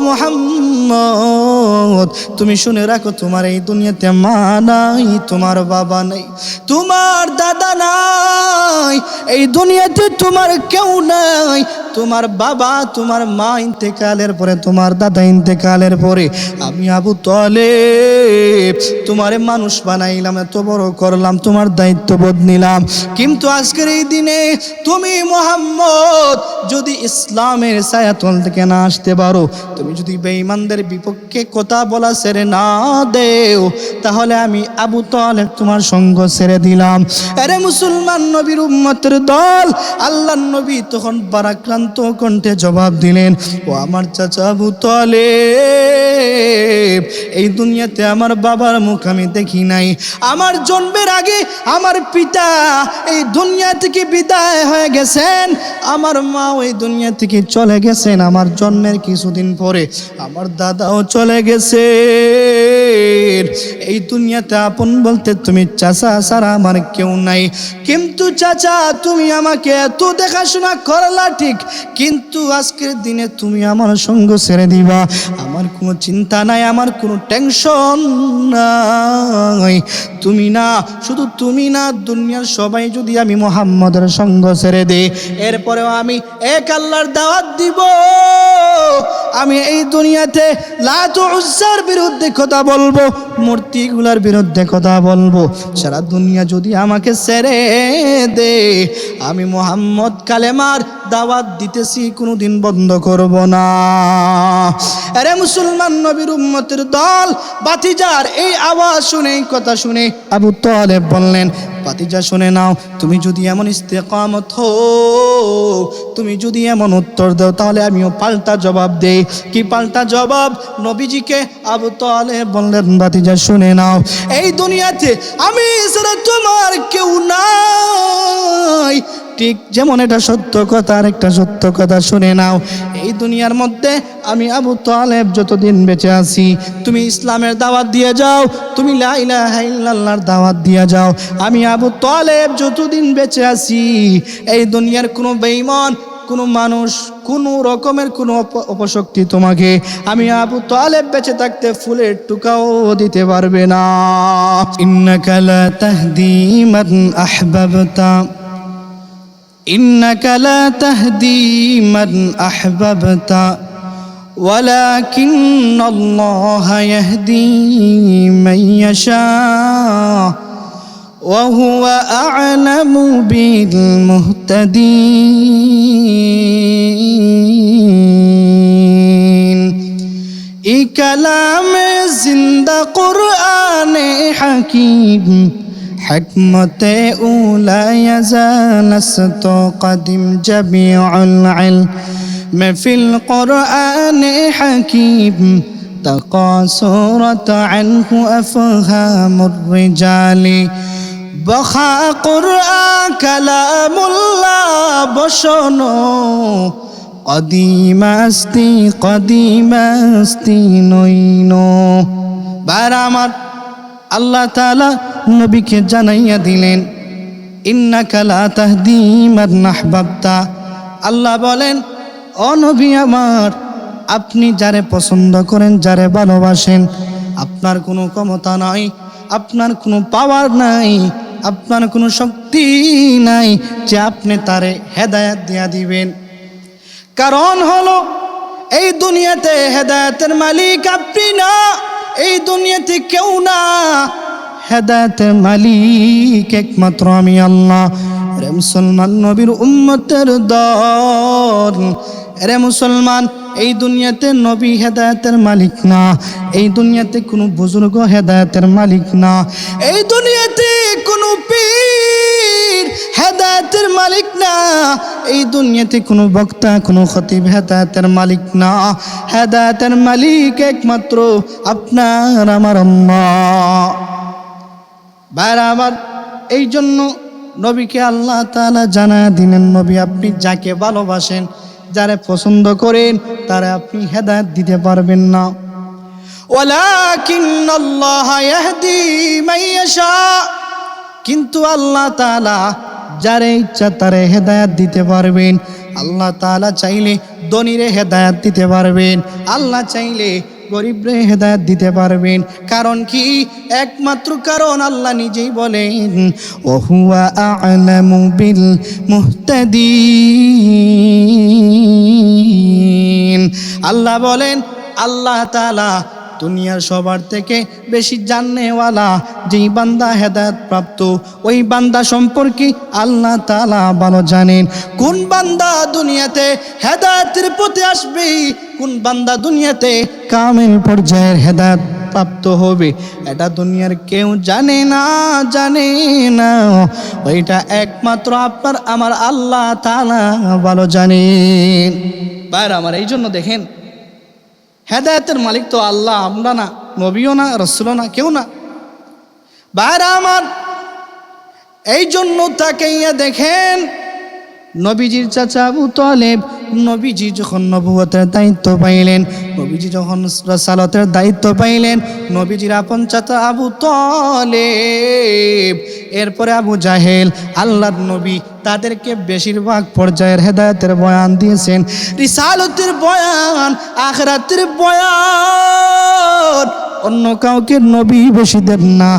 মোহাম্মদ তুমি শুনে রাখো, তোমার এই দুনিয়াতে মা নাই, তোমার বাবা নাই, তোমার দাদা নাই। এই দুনিয়াতে তোমার কেউ নাই, তোমার বাবা, তোমার মা ইন্তেকালের পরে, তোমার দাদা ইন্তেকালের পরে। আমি আবু তলে তোমারে মানুষ বানাইলাম, এত বড় করলাম, তোমার দায়িত্ববোধ নিলাম। কিন্তু আজকের এই দিনে তুমি মোহাম্মদ, যদি ইসলামের ছায়াতল থেকে না আসতে পারো, তুমি যদি বেঈমানদের বিপক্ষে কথা বলা ছেড়ে না দেও, তাহলে আমি আবু তলে তোমার সঙ্গ ছেড়ে দিলাম। আরে মুসলমান নবীর উম্মতের দল আল্লাহ নবী তখন বারাক্রান্ত কণ্ঠে জবাব দিলেন, ও আমার চাচা আবু তলে এই দুনিয়াতে আমার বাবার মুখ আমি দেখি নাই। আমার জন্মের আগে আমার পিতা এই দুনিয়া থেকে বিদায় হয়ে গেছেন, আমার মা ওই দুনিয়া থেকে চলে গেছেন, আমার জন্মের কিছুদিন পরে। আমার দাদাও চলে গেছে। এই দুনিয়াতে আপন বলতে তুমি চাচা ছাড়া আমার কেউ নাই। কিন্তু চাচা, তুমি আমাকে এত দেখাশোনা করলা ঠিক। কিন্তু আজকের দিনে তুমি আমার সঙ্গ ছেড়ে দিবা। আমার কোনো চিন্তা নাই, আমার কোনো টেনশন নাই। তুমি না, শুধু তুমি না, দুনিয়ার সবাই যদি আমি মোহাম্মদের সঙ্গ ছেড়ে দিই, এরপরেও আমি এক আল্লাহর দাওয়াত দিব। আমি এই দুনিয়াতে লাতু উজ্জার বিরুদ্ধে কথা বলব, মূর্তিগুলার বিরুদ্ধে কথা বলব। সারা দুনিয়া যদি আমাকে সেরে দে, আমি মোহাম্মদ কালেমার দাওয়াত দিতেছি, কোনোদিন বন্ধ করব না। আরে মুসলমান নবীর উম্মতের দল বাতিজার এই আওয়াজ শুনে, এই কথা শুনে আবু তালেব বললেন বাতিজা শুনে নাও, তুমি যদি এমন ইস্তেকামত হো তুমি যদি এমন উত্তর দাও, তাহলে আমিও পাল্টা জবাব দেই। কি পাল্টা জবাব? নবীজিকে আবু তালে বললেন বাতিজা শুনে নাও। এই দুনিয়াতে আমি তোমার কেউ নাই। ঠিক যেমন এটা সত্য কথা আর একটা সত্য কথা শুনে নাও। এই দুনিয়ার মধ্যে আমি আবু তালেব যতদিন বেঁচে আছি, তুমি ইসলামের দাওয়াত দিয়ে যাও, তুমি লা ইলাহা ইল্লাল্লাহর দাওয়াত দিয়ে যাও। আমি আবু তালেব যতদিন বেঁচে আছি, এই দুনিয়ার কোনো বেঈমান, কোনো মানুষ, কোনো রকমের কোনো অপ- অপশক্তি তোমাকে আমি আবু তালেব বেঁচে থাকতে ফুলের টুকাও দিতে পারবে না। ইন্নাকা লা তাহদি মান আহবাবতা। إنك لا تهدي من أحببت ولكن الله يهدي من يشاء وهو أعلم بالمهتدين. إكلام زند قرآن حكيم حكمة لا يزال استقدم جميع العلم في القرآن حكيم تقاصرت عنه أفهام الرجال بخا قرآن كلام الله بشنو قديم استي قديم استي نوينو بارامر الله تعالى নবীকে জানাইয়া দিলেন, ইন্নাকা লা তাহদি মান আহবাবতা। আল্লাহ বলেন অনবী আমার, আপনি যারে পছন্দ করেন, যারে ভালোবাসেন, আপনার কোনো ক্ষমতা নাই, আপনার কোনো পাওয়ার নাই, আপনার কোনো শক্তি নাই যে আপনি তারে হেদায়াত দিয়া দিবেন। কারণ হলো, এই দুনিয়াতে হেদায়াতের মালিক আপনি না, এই দুনিয়াতে কেউ না। হেদায়তের মালিক একমাত্র আমি আল্লাহ রে মুসলমান নবীর উম্মতের দল রে মুসলমান এই দুনিয়াতে নবী হেদায়তের মালিক না এই দুনিয়াতে কোনো বুজুর্গ হেদায়তের মালিক না এই দুনিয়াতে কোনো পীর হেদায়তের মালিক না এই দুনিয়াতে কোনো বক্তা কোনো খতিব হেদায়তের মালিক না হেদায়তের মালিক একমাত্র আপনার আমার আল্লাহ ভাইরা আবার এই জন্য নবীকে আল্লাহ তালা জানা দিলেন, নবী আপনি যাকে ভালোবাসেন, যারা পছন্দ করেন, তারা আপনি হেদায়ত দিতে পারবেন না। কিন্তু আল্লাহ তালা যারে ইচ্ছা, তারে হেদায়াত দিতে পারবেন। আল্লাহ তালা চাইলে ধনীরে হেদায়াত দিতে পারবেন। আল্লাহ চাইলে গরিবরে হেদায়ত দিতে পারবেন। কারণ কি? একমাত্র কারণ আল্লাহ নিজেই বলেন, ওহুয়া আ'লামু বিল মুহতাদিন। আল্লাহ বলেন, আল্লাহ তাআলা দুনিয়ার সবার থেকে বেশি জাননেওয়ালা যেই বান্দা হেদায়ত প্রাপ্ত, ওই বান্দা সম্পর্কে আল্লাহ তালা ভালো জানেন। কোন বান্দা দুনিয়াতে হেদায়তের পথে আসবে, কোন বান্দা দুনিয়াতে কামেল পর্যায়ের হেদায়ত প্রাপ্ত হবে, এটা দুনিয়ার কেউ জানে না জানে না। ওইটা একমাত্র আপনার, আমার আল্লাহ তালা ভালো জানেন। বাইরে আমার এই জন্য দেখেন হেদায়তের মালিক তো আল্লাহ, আমরা না, নবীও না, রসুলও না, কেউ না। বাইরা আমার এই জন্য তাকে ইয়ে দেখেন নবীজির চাচা আবু তলেব, নবীজি যখন নবুয়তের দায়িত্ব পাইলেন, নবীজি যখন রসালতের দায়িত্ব পাইলেন, নবীজির আপন চাচা আবু তলেব, এরপরে আবু জাহেল, আল্লাহর নবী তাদেরকে বেশিরভাগ পর্যায়ের হেদায়তের বয়ান দিয়েছেন। রিসালতের বয়ান, আখরাতের বয়ান অন্য কাউকে নবী বেশি দেন না।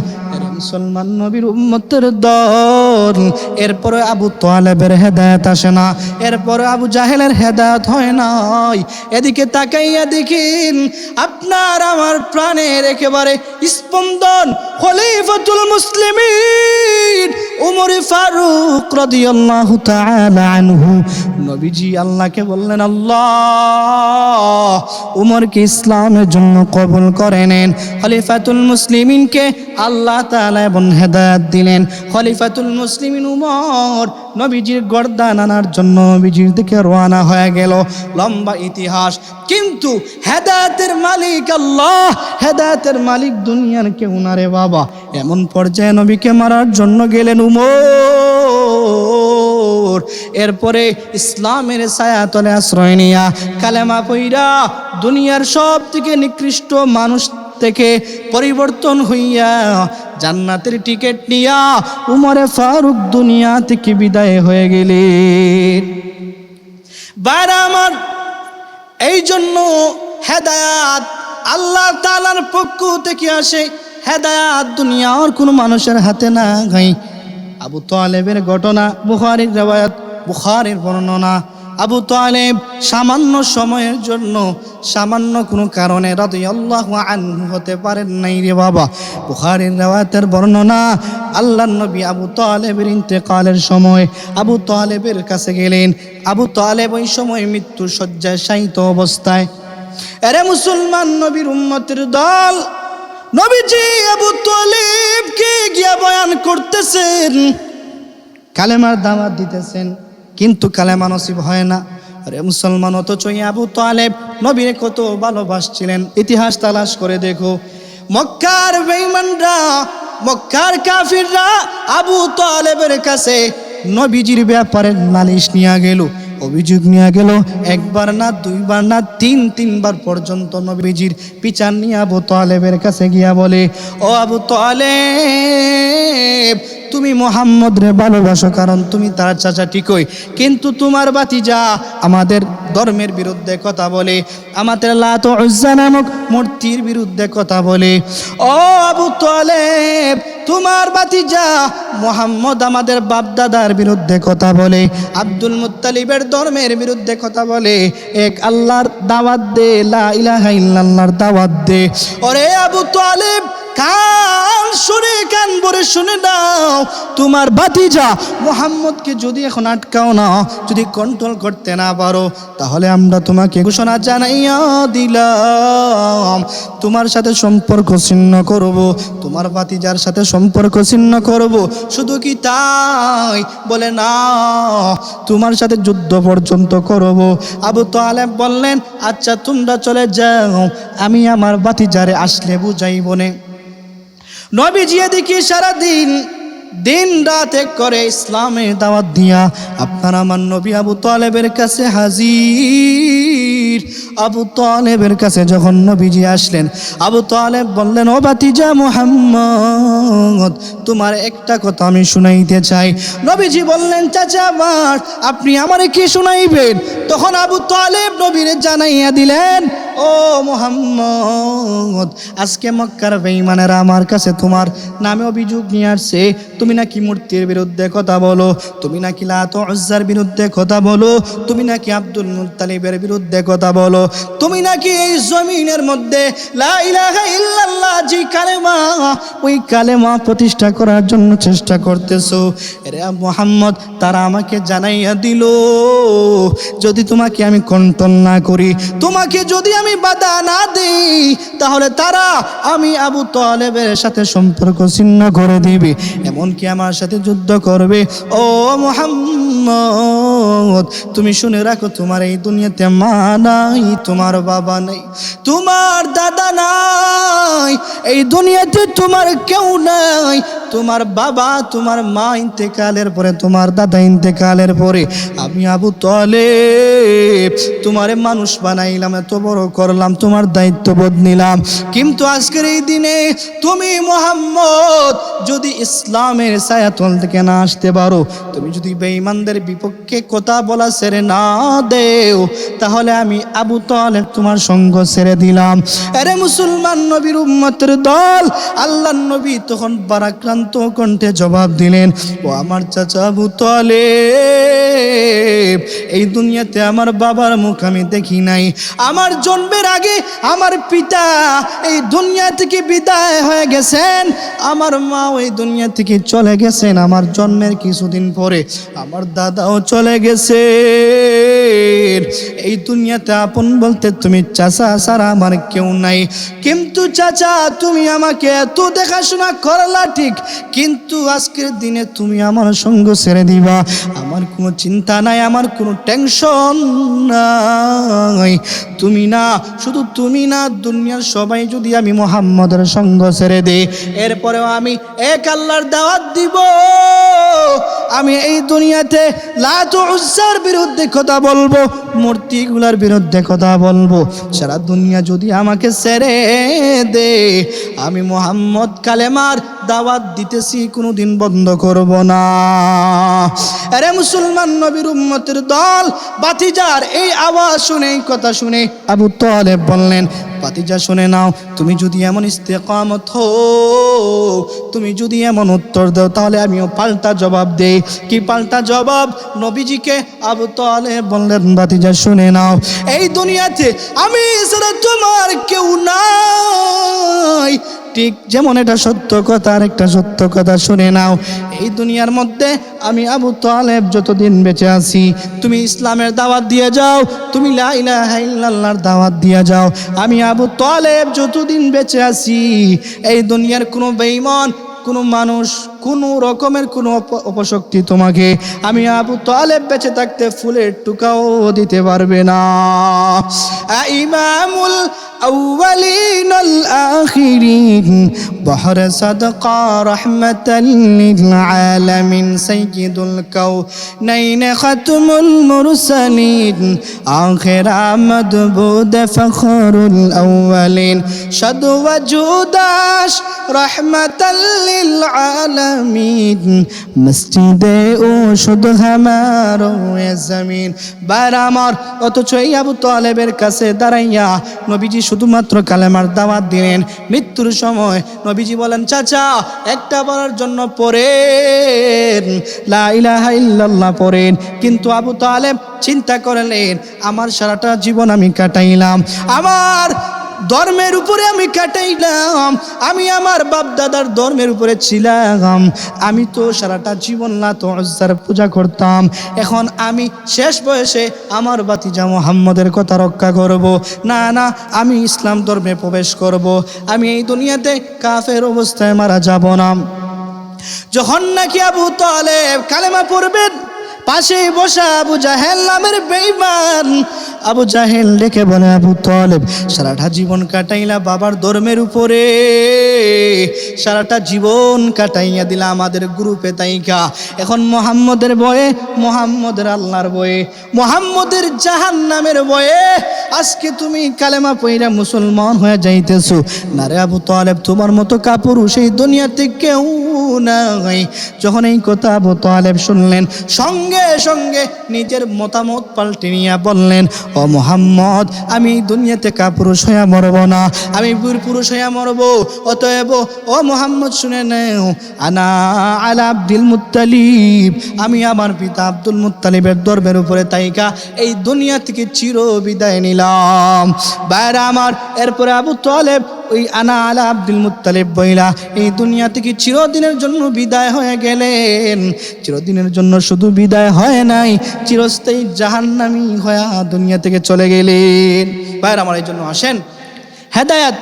মুসলমান নবীর উম্মতের দল। এরপরে আবু তোয়ালেবের হেদায়ত আসে না। এরপরে আবু জাহেলের হেদায়ত হয় নাই। এদিকে তাকাইয়া দেখিন, আপনার আমার প্রাণের একেবারে স্পন্দন খলিফাতুল মুসলিমিন উমর ফারুক রাদিয়াল্লাহু তাআলা আনহু নবীজি আল্লাহকে বললেন, আল্লাহ, উমরকে ইসলামের জন্য কবুল করে নেন। খলিফাতুল মুসলিমিনকে আল্লাহ তাআলা এবং হেদায়াত দিলেন, খলিফাতুল মুসলিমিন উমর নবীজির গর্দান আনার জন্য নবীজির দিকে রওনা হয়ে গেল। লম্বা ইতিহাস, কিন্তু হেদায়েতের মালিক আল্লাহ, হেদায়েতের মালিক দুনিয়ার কেউ না রে বাবা। এমন পর্যায়ে নবীকে মারার জন্য গেলেন উমর। এরপরে ইসলামের ছায়াতলে আশ্রয় নিয়া কালেমা পইরা দুনিয়ার সব থেকে নিকৃষ্ট মানুষ থেকে পরিবর্তন হইয়া জান্নাতের টিকিট নিয়া উমরে ফারুক দুনিয়া থেকে বিদায় হয়ে গেলেন বাইরে আমার এই জন্য হেদায়াত আল্লাহ তালার পক্ষ থেকে আসে। হেদায়াত দুনিয়ার কোনো মানুষের হাতে না গাই আবু তালেবের ঘটনা বুখারির রেওয়ায়াত, বুখারির বর্ণনা। আবু তালেব সামান্য সময়ের জন্য সামান্য কোনো কারণে রাদিয়াল্লাহ আনহু হতে পারেন নাই রে বাবা। বুখারির রেওয়ায়াতের বর্ণনা, আল্লাহ নবী আবু তালেবের ইন্তেকালের সময় আবু তালেবের কাছে গেলেন। আবু তালেব ওই সময় মৃত্যু শয্যায় শায়িত অবস্থায়। এরে মুসলমান নবীর উম্মতের দল নবীজি আবু তালেবকে গিয়া বয়ান করতেছেন। কালেমার দাওয়াত দিতেছেন, কিন্তু কালেমা নসিব হয় না। আরে মুসলমান এই আবু তালেব নবীরে কত ভালোবাসছিলেন। ইতিহাস তালাশ করে দেখো, মক্কার বেঈমানরা, মক্কার কাফিররা আবু তালেবের কাছে নবীজির ব্যাপারে নালিশ নিয়ে গেল। অভিযোগ নিয়ে গেল, একবার না, দুইবার না, তিন, তিনবার পর্যন্ত নবীজির পিচার নিয়ে আবু তালেবের কাছে গিয়া বলে, ও আবু তালেব তুমি মোহাম্মদ রে ভালোবাসো, কারণ তুমি তার চাচা ঠিকই। কিন্তু তোমার বাতিজা আমাদের ধর্মের বিরুদ্ধে কথা বলে, আমাদের লাত উজ্জা নামক মূর্তির বিরুদ্ধে কথা বলে। ও আবু তালেব, তোমার বাতিজা মোহাম্মদ আমাদের বাপদাদার বিরুদ্ধে কথা বলে, আব্দুল মুত্তালিবের ধর্মের বিরুদ্ধে কথা বলে, এক আল্লাহর দাওয়াত দে, লা ইলাহা ইল্লাল্লাহর দাওয়াত দে। ওরে আবু তালেব শুনে শুনে দাও তোমার বাতিজা মোহাম্মদকে যদি এখন আটকাও না, যদি কন্ট্রোল করতে না পারো, তাহলে আমরা তোমাকে ঘোষণা জানাইয়া দিলাম। তোমার সাথে সম্পর্ক ছিন্ন করব, তোমার বাতিজার সাথে সম্পর্ক ছিন্ন করব, শুধু কি তাই? বলে না, তোমার সাথে যুদ্ধ পর্যন্ত করব। আবু তালেব বললেন আচ্ছা তোমরা চলে যাও, আমি আমার বাতিজারে আসলে বুঝাইব নে। নবীজি এদিকে সারাদিন দিন রাত এক করে ইসলামের দাওয়াত দিয়া আপনার আমার নবী আবু তালেবের কাছে হাজির। আবু তালেবের কাছে যখন নবীজি আসলেন, আবু তালেব বললেন, ও বাতিজা মোহাম্মদ, তোমার একটা কথা আমি শুনাইতে চাই। নবীজি বললেন, চাচা, আমার, আপনি আমারে কি শুনাইবেন? তখন আবু তালেব নবীর জানাইয়া দিলেন, ও মোহাম্মদ, আজকে মক্কার বেঈমানেরা আমার কাছে তোমার নামে অভিযোগ নিয়ে আসছে। তুমি নাকি মূর্তির বিরুদ্ধে কথা বলো? তুমি নাকি লাত উজ্জার বিরুদ্ধে কথা বলো? তুমি নাকি আব্দুল মুত্তালিবের বিরুদ্ধে কথা বলো? তুমি নাকি এই জমিনের মধ্যে কালেমা, ওই কালেমা প্রতিষ্ঠা করার জন্য চেষ্টা করতেছো? রে মোহাম্মদ, তারা আমাকে জানাইয়া দিল, যদি তোমাকে আমি কন্ট্রোল না করি, তোমাকে যদি আমি বাধা না দিই, তাহলে তারা আমি আবু তালেবের সাথে সম্পর্ক ছিন্ন করে দিবে। এমনকি আমার সাথে যুদ্ধ করবে। ও মোহাম্মদ, তুমি শুনে রাখো, তোমার এই দুনিয়াতে মা নাই, তোমার বাবা নেই, তোমার দাদা নাই, এই দুনিয়াতে তোমার কেউ নাই, তোমার বাবা, তোমার মা ইন্তেকালের পরে, তোমার দাদা ইন্তেকালের পরে, আমি আবু তলে তোমারে মানুষ বানাইলাম, এত বড় করলাম, তোমার দায়িত্ববোধ নিলাম, কিন্তু আজকের এই দিনে তুমি মোহাম্মদ যদি ইসলামের ছায়াতল থেকে না আসতে পারো, তুমি যদি বেঈমানদের বিপক্ষে কথা বলা ছেড়ে না দেও, তাহলে আমি আবু তালেব তোমার সঙ্গ ছেড়ে দিলাম। আরে মুসলমান নবীর উম্মতের দল আল্লাহ নবী তখন বারাক্রান্ত কণ্ঠে জবাব দিলেন, ও আমার চাচা আবু তালেব, এই দুনিয়াতে আমার বাবার মুখ আমি দেখি নাই। আমার জন্মের আগে আমার পিতা এই দুনিয়া থেকে বিদায় হয়ে গেছেন। আমার মা ওই দুনিয়া থেকে চলে গেছেন আমার জন্মের কিছুদিন পরে। আমার দাদাও চলে গেছে এই দুনিয়াতে আপন বলতে তুমি চাচা ছাড়া আমার কেউ নাই। কিন্তু চাচা, তুমি আমাকে এত দেখাশোনা করলা ঠিক, কিন্তু আজকের দিনে তুমি আমার সঙ্গ ছেড়ে দিবা। আমার কোনো চিন্তা নাই, আমার কোনো টেনশন নাই। তুমি না, শুধু তুমি না, দুনিয়ার সবাই যদি আমি মোহাম্মদের সঙ্গ ছেড়ে দিই, এরপরেও আমি এক আল্লাহর দাওয়াত দিব। আমি এই দুনিয়াতে উজ্জার বিরুদ্ধে কথা বলব, মূর্তিগুলার বিরুদ্ধে কথা বলব। সারা দুনিয়া যদি আমাকে ছেড়ে দে, আমি মোহাম্মদ কালেমার দাওয়াত দিতেছি, কোনোদিন বন্ধ করব না। আরে মুসলমান নবীর উম্মতের দল বাতিজার এই আওয়াজ শুনে, এই কথা শুনে আবু তালেব বললেন বাতিজা শুনে নাও, তুমি যদি এমন ইস্তেকামত হো তুমি যদি এমন উত্তর দাও, তাহলে আমিও পাল্টা জবাব দেই। কি পাল্টা জবাব? নবীজিকে আবু তালে বললেন বাতিজা শুনে নাও। এই দুনিয়াতে আমি তোমার কেউ নাই। ঠিক যেমন এটা সত্য কথা আর একটা সত্য কথা শুনে নাও। এই দুনিয়ার মধ্যে আমি আবু তালেব যতদিন বেঁচে আছি, তুমি ইসলামের দাওয়াত দিয়ে যাও, তুমি লা ইলাহা ইল্লাল্লাহর দাওয়াত দিয়ে যাও। আমি আবু তালেব যতদিন বেঁচে আছি, এই দুনিয়ার কোনো বেইমন কোনো মানুষ, কোনো রকমের কোনো অপশক্তি তোমাকে আমি আবু তালেব বেঁচে থাকতে ফুলের টুকাও দিতে পারবে না। ইমামুল أولين الآخرين بحر صدقة رحمة للعالمين سيد الكونين ختم المرسلين آخر مدبود فخر الأولين شد وجوداش رحمة للعالمين مسجد ওষুধ হামার জমিন বার আমার অথচ এই আবু তালেবের কাছে দাঁড়াইয়া নবীজি শুধুমাত্র কালেমার দাওয়াত দিলেন। মৃত্যুর সময় নবীজি বলেন, চাচা, একটা বলার জন্য পড়েন। লাইলাহা ইল্লাল্লাহ পড়েন। কিন্তু আবু তালেব চিন্তা করলেন, আমার সারাটা জীবন আমি কাটাইলাম। আমার ধর্মের উপরে আমি কাটাইলাম, আমি আমার বাপ দাদার ধর্মের উপরে ছিলাম। আমি তো সারাটা জীবন না তো অজ্জার পূজা করতাম। এখন আমি শেষ বয়সে আমার বাতিজা মোহাম্মদের কথা রক্ষা করব। না না, আমি ইসলাম ধর্মে প্রবেশ করব। আমি এই দুনিয়াতে কাফের অবস্থায় মারা যাব না। যখন নাকি আবু তালেব কালেমা পড়বেন পাশেই বসা আবু জাহেল নামের বেইমান। আবু জাহেল ডেকে বলে, আবু তলেব, সারাটা জীবন কাটাইলা বাবার ধর্মের উপরে। সারাটা জীবন কাটাইয়া দিলা আমাদের গ্রুপে তাইকা। এখন মোহাম্মদের বয়ে, মোহাম্মদের আল্লাহর বয়ে, মোহাম্মদের জাহান নামের বয়ে। আজকে তুমি কালেমা পইরা মুসলমান হয়ে যাইতেছো। না রে আবু তলেব, তোমার মতো কাপুরু সেই দুনিয়াতে কেউ যখন এই কথা আবু তলেব শুনলেন, সঙ্গে সঙ্গে নিজের মতামত পাল্টে নিয়ে বললেন, ও মোহাম্মদ, আমি দুনিয়াতে কাপুরুষ হইয়া মরব না? আমি বীর পুরুষ হইয়া মরব। অতএব, ও মোহাম্মদ, শুনে নেও, আনা আলা আব্দুল মুত্তালিব। আমি আমার পিতা আব্দুল মুত্তালিবের দরবের উপরে তাইকা এই দুনিয়া থেকে চির বিদায় নিলাম। বাইরা আমার, এরপরে আবু তলেব ওই আনা আলা আব্দুল মুত্তালিব বইলা, এই দুনিয়া থেকে চিরদিনের জন্য বিদায় হয়ে গেলেন। চিরদিনের জন্য শুধু বিদায় হয় নাই, চিরস্থায়ী জাহান্নামি হয়া দুনিয়া থেকে চলে গেলেন। বাইরে আমার এই জন্য আসেন। হেদায়াত,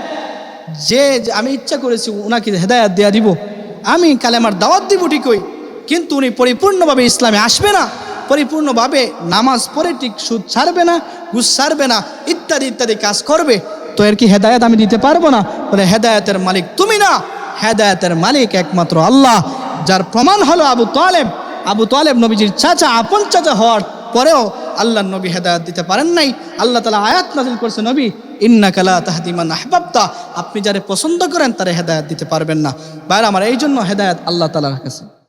যে আমি ইচ্ছা করেছি ওনাকে হেদায়াত দেয়া দিব। আমি কালেমার দাওয়াত দিব ঠিকই, কিন্তু উনি পরিপূর্ণভাবে ইসলামে আসবে না। পরিপূর্ণভাবে নামাজ পড়ে ঠিক সুদ ছাড়বে না, ঘুষ ছাড়বে না, ইত্যাদি ইত্যাদি কাজ করবে। তো এর কি হেদায়াত আমি দিতে পারব না? বলে, হেদায়তের মালিক তুমি না। হেদায়তের মালিক একমাত্র আল্লাহ, যার প্রমাণ হলো আবু তালেব। আবু তালেব নবীজির চাচা, আপন চাচা হওয়ার পরেও আল্লাহ নবী হেদায়াত দিতে পারেন নাই। আল্লাহ তালা আয়াত নাজিল করছে, নবী ইন্না কালা তাহাদিমান আহবাবতা। আপনি যারে পছন্দ করেন, তারা হেদায়ত দিতে পারবেন না। বাইরে আমার এই জন্য হেদায়াত আল্লাহ তালার কাছে।